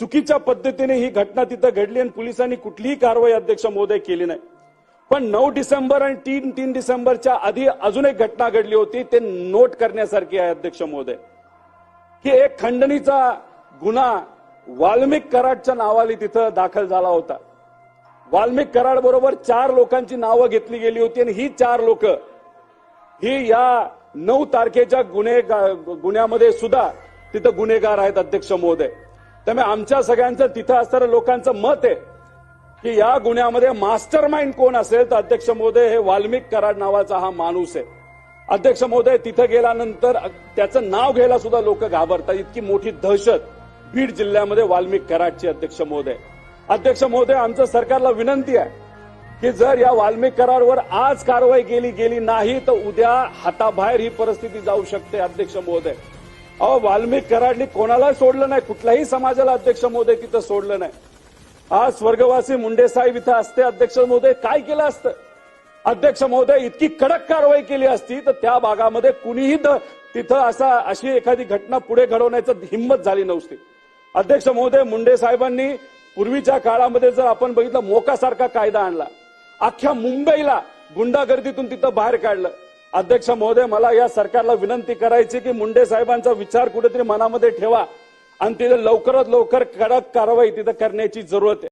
चुकीच्या पद्धतीने ही घटना तिथं घडली आणि पोलिसांनी कुठलीही कारवाई अध्यक्ष महोदय केली नाही. पण नऊ डिसेंबर आणि तीन तीन डिसेंबरच्या आधी अजून एक घटना घडली होती ते नोट करण्यासारखी आहे अध्यक्ष महोदय. की एक खंडणीचा गुन्हा वाल्मिक कराडच्या नावाने तिथं दाखल झाला होता. वाल्मिक कराड बरोबर चार लोकांची नावं घेतली गेली होती आणि ही चार लोक ही या नऊ तारखेच्या गुन्हे गुन्ह्यामध्ये सुद्धा तिथं गुन्हेगार आहेत अध्यक्ष महोदय. त्यामुळे आमच्या सगळ्यांचं तिथं असणाऱ्या लोकांचं मत आहे की या गुन्ह्यामध्ये मास्टर माइंड कोण असेल तर अध्यक्ष महोदय हे वाल्मिक कराड नावाचा हा माणूस आहे. अध्यक्ष महोदय तिथं गेल्यानंतर त्याचं नाव घ्यायला सुद्धा लोक घाबरतात. इतकी मोठी दहशत बीड जिल्ह्यामध्ये वाल्मिक कराडची अध्यक्ष महोदय. अध्यक्ष महोदय आमचं सरकारला विनंती आहे की जर या वाल्मिक करारवर आज कारवाई केली गेली नाही तर उद्या हाताबाहेर ही परिस्थिती जाऊ शकते अध्यक्ष महोदय. अहो वाल्मिक कराडली कोणाला सोडलं नाही. कुठल्याही समाजाला अध्यक्ष महोदय तिथं सोडलं नाही. आज स्वर्गवासी मुंडे साहेब इथं असते अध्यक्ष महोदय काय केलं असतं? अध्यक्ष महोदय इतकी कडक कारवाई केली असती तर त्या भागामध्ये कुणीही तिथं असा अशी एखादी घटना पुढे घडवण्याचं हिंमत झाली नव्हती. अध्यक्ष महोदय मुंडे साहेबांनी पूर्वीच्या काळामध्ये जर आपण बघितलं मोकासारखा कायदा आणला. अख्ख्या मुंबईला गुंडागर्दीतून तिथं बाहेर काढलं. अध्यक्ष महोदय मला या सरकारला विनंती करायची की मुंडे साहेबांचा विचार कुठेतरी मनामध्ये ठेवा आणि तिथे लवकरात लवकर कडक कारवाई तिथं करण्याची जरूरत आहे.